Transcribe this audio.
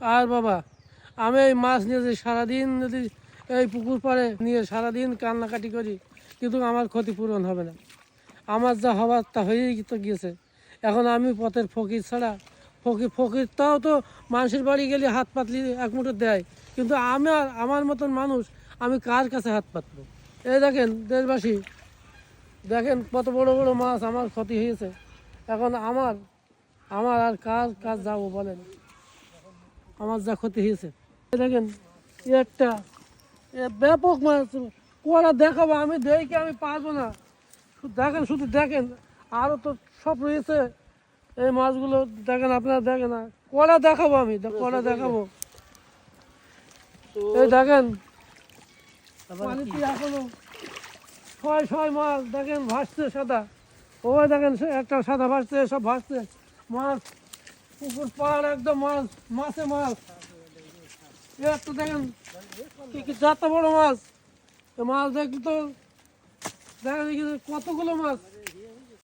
আর বাবা, আমি এই মাছ নিয়ে যে সারাদিন যদি এই পুকুর পাড়ে নিয়ে সারাদিন কান্নাকাটি করি, কিন্তু আমার ক্ষতিপূরণ হবে না। আমার যা হবার তা হয়েই তো গিয়েছে। এখন আমি পথের ফকির ছাড়া, ফকির, ফকিরটাও তো মানুষের বাড়ি গেলে হাত পাতলি এক মুঠো দেয়, কিন্তু আমার আমার মতন মানুষ, আমি কার কাছে হাত পাতবো? এই দেখেন দেশবাসী, দেখেন কত বড় বড় মাছ আমার ক্ষতি হয়েছে। এখন আমার আমার আর কার কাজ যাব বলেন? আমার যা ক্ষতি হয়েছে। দেখেন একটা ব্যাপক মাছ করা দেখাবো আমি, দেখে আমি পারব না। দেখেন, শুধু দেখেন আরও তো সব রয়েছে। এই মাছগুলো দেখেন, আপনারা দেখেন না কড়া দেখাবো আমি কড়া দেখাবো। এই দেখেন এখনও ছয় ছয় মাছ দেখেন, ভাসছে সাদা। ওই দেখেন একটা সাদা ভাসছে, সব ভাসছে। মাছ পুকুর পাড় একদম মাছ, মাছে মাছ। একটা দেখেন, কি কি যত বড় মাছ। মাছ দেখলে তো? দেখা দেখি কতগুলো মাছ।